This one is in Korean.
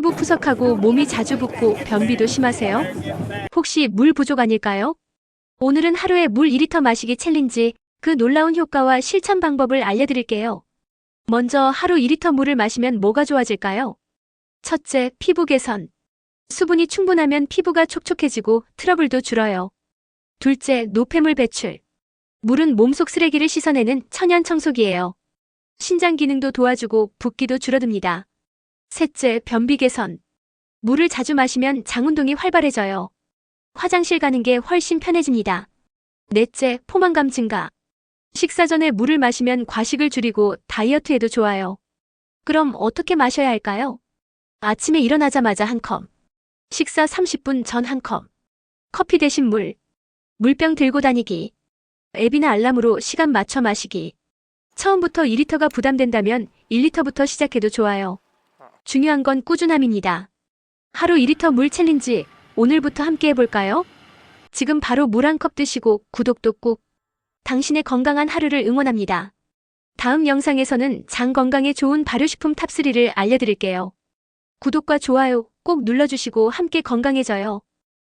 피부 푸석하고 몸이 자주 붓고 변비도 심하세요? 혹시 물 부족 아닐까요? 오늘은 하루에 물 2리터 마시기 챌린지 그 놀라운 효과와 실천 방법을 알려드릴게요. 먼저 하루 2리터 물을 마시면 뭐가 좋아질까요? 첫째, 피부 개선. 수분이 충분하면 피부가 촉촉해지고 트러블도 줄어요. 둘째, 노폐물 배출. 물은 몸속 쓰레기를 씻어내는 천연 청소기예요. 신장 기능도 도와주고 붓기도 줄어듭니다. 셋째, 변비 개선. 물을 자주 마시면 장운동이 활발해져요. 화장실 가는 게 훨씬 편해집니다. 넷째, 포만감 증가. 식사 전에 물을 마시면 과식을 줄이고 다이어트에도 좋아요. 그럼 어떻게 마셔야 할까요? 아침에 일어나자마자 한 컵. 식사 30분 전 한 컵. 커피 대신 물. 물병 들고 다니기. 앱이나 알람으로 시간 맞춰 마시기. 처음부터 2리터가 부담된다면 1리터부터 시작해도 좋아요. 중요한 건 꾸준함입니다. 하루 2리터 물 챌린지 오늘부터 함께 해볼까요? 지금 바로 물 한 컵 드시고 구독도 꾹. 당신의 건강한 하루를 응원합니다. 다음 영상에서는 장 건강에 좋은 발효식품 탑3를 알려드릴게요. 구독과 좋아요 꼭 눌러주시고 함께 건강해져요.